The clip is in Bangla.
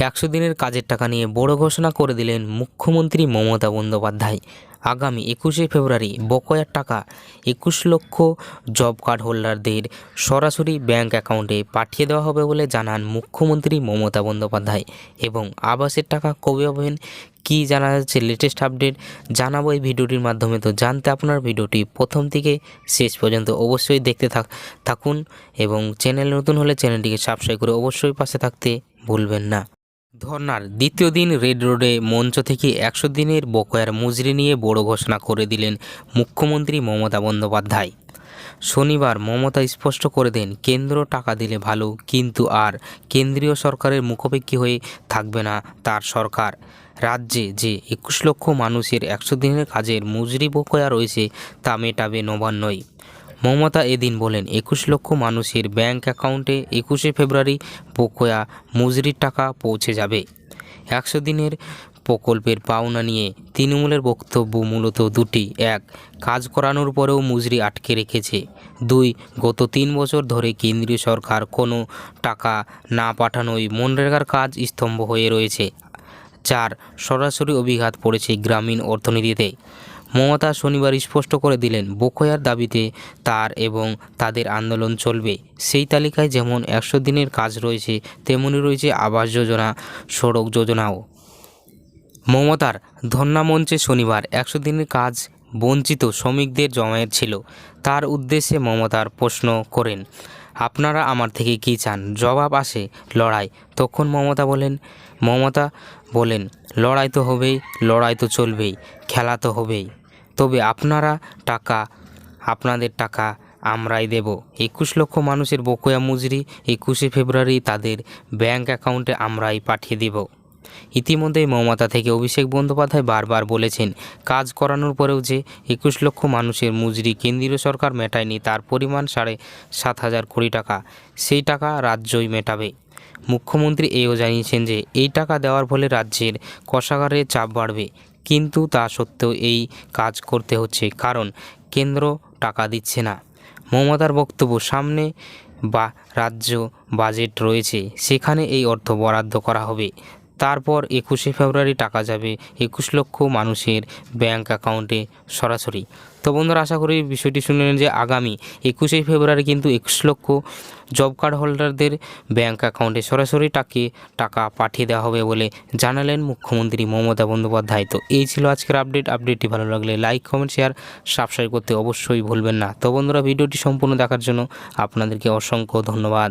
একশো দিনের কাজের টাকা নিয়ে বড় ঘোষণা করে দিলেন মুখ্যমন্ত্রী মমতা বন্দ্যোপাধ্যায়। আগামী একুশে ফেব্রুয়ারি বকেয়ার টাকা একুশ লক্ষ জব কার্ড হোল্ডারদের সরাসরি ব্যাংক অ্যাকাউন্টে পাঠিয়ে দেওয়া হবে বলে জানান মুখ্যমন্ত্রী মমতা বন্দ্যোপাধ্যায়। এবং আবাসের টাকা কবে হবেন কী জানা যাচ্ছে লেটেস্ট আপডেট জানাব এই ভিডিওটির মাধ্যমে। তো জানতে আপনার ভিডিওটি প্রথম থেকে শেষ পর্যন্ত অবশ্যই দেখতে থাক থাকুন এবং চ্যানেল নতুন হলে চ্যানেলটিকে সাবস্ক্রাইব করে অবশ্যই পাশে থাকতে ভুলবেন না। ধর্নার দ্বিতীয় দিন রেড রোডে মঞ্চ থেকে একশো দিনের বকেয়ার মুজরি নিয়ে বড় ঘোষণা করে দিলেন মুখ্যমন্ত্রী মমতা বন্দ্যোপাধ্যায়। শনিবার মমতা স্পষ্ট করে দেন, কেন্দ্র টাকা দিলে ভালো, কিন্তু আর কেন্দ্রীয় সরকারের মুখোপেক্ষী হয়ে থাকবে না তার সরকার। রাজ্যে যে একুশ লক্ষ মানুষের একশো দিনের কাজের মজুরি বকেয়া রয়েছে তা মেটাবে নবান্নই। মমতা এদিন বলেন, একুশ লক্ষ মানুষের ব্যাংক অ্যাকাউন্টে একুশে ফেব্রুয়ারি বকেয়া মজুরির টাকা পৌঁছে যাবে। একশো দিনের প্রকল্পের পাওনা নিয়ে তৃণমূলের বক্তব্য মূলত দুটি। এক, কাজ করানোর পরেও মুজরি আটকে রেখেছে। দুই, গত তিন বছর ধরে কেন্দ্রীয় সরকার কোনো টাকা না পাঠানোই মনরেগার কাজ স্তম্ভ হয়ে রয়েছে। চার, সরাসরি অভিঘাত পড়েছে গ্রামীণ অর্থনীতিতে। মমতা শনিবার স্পষ্ট করে দিলেন বকেয়ার দাবিতে তার এবং তাদের আন্দোলন চলবে। সেই তালিকায় যেমন একশো দিনের কাজ রয়েছে, তেমনি রয়েছে আবাস যোজনা, সড়ক যোজনাও। মমতার ধন্যা মঞ্চে শনিবার একশো দিনের কাজ বঞ্চিত শ্রমিকদের জমায়েত ছিল। তার উদ্দেশ্যে মমতার প্রশ্ন করেন, আপনারা আমার থেকে কী চান? জবাব আসে, লড়াই। তখন মমতা বলেন মমতা বলেন, লড়াই তো হবেই, লড়াই তো চলবেই, খেলা তো হবেই। তবে আপনারা টাকা, আপনাদের টাকা আমরাই দেব। একুশ লক্ষ মানুষের বকেয়া মজুরি একুশে ফেব্রুয়ারি তাদের ব্যাংক অ্যাকাউন্টে আমরাই পাঠিয়ে দেব। ইতিমধ্যেই মমতা থেকে অভিষেক বন্দ্যোপাধ্যায় বারবার বলেছেন, কাজ করানোর পরেও যে একুশ লক্ষ মানুষের মজুরি কেন্দ্রীয় সরকার মেটায়নি তার পরিমাণ সাড়ে সাত হাজার কোটি টাকা। সেই টাকা রাজ্যই মেটাবে। মুখ্যমন্ত্রী এও জানিয়েছেন যে, এই টাকা দেওয়ার ফলে রাজ্যের কোষাগারে চাপ বাড়বে। কিন্তু তা সত্ত্বেও এই কাজ করতে হচ্ছে, কারণ কেন্দ্র টাকা দিচ্ছে না। মমতার বক্তব্য সামনে বা রাজ্য বাজেট রয়েছে, সেখানে এই অর্থ বরাদ্দ করা হবে। তারপর একুশে ফেব্রুয়ারি টাকা যাবে একুশ লক্ষ মানুষের ব্যাংক অ্যাকাউন্টে সরাসরি। তো বন্ধুরা, আশা করি বিষয়টি শুনলেন যে আগামী একুশে ফেব্রুয়ারি কিন্তু একুশ লক্ষ জব কার্ড হোল্ডারদের ব্যাংক অ্যাকাউন্টে সরাসরি টাকে টাকা পাঠিয়ে দেওয়া হবে বলে জানালেন মুখ্যমন্ত্রী মমতা বন্দ্যোপাধ্যায়। তো এই ছিল আজকের আপডেট। আপডেটটি ভালো লাগলে লাইক, কমেন্ট, শেয়ার, সাবস্ক্রাইব করতে অবশ্যই ভুলবেন না। তো বন্ধুরা, ভিডিওটি সম্পূর্ণ দেখার জন্য আপনাদেরকে অসংখ্য ধন্যবাদ।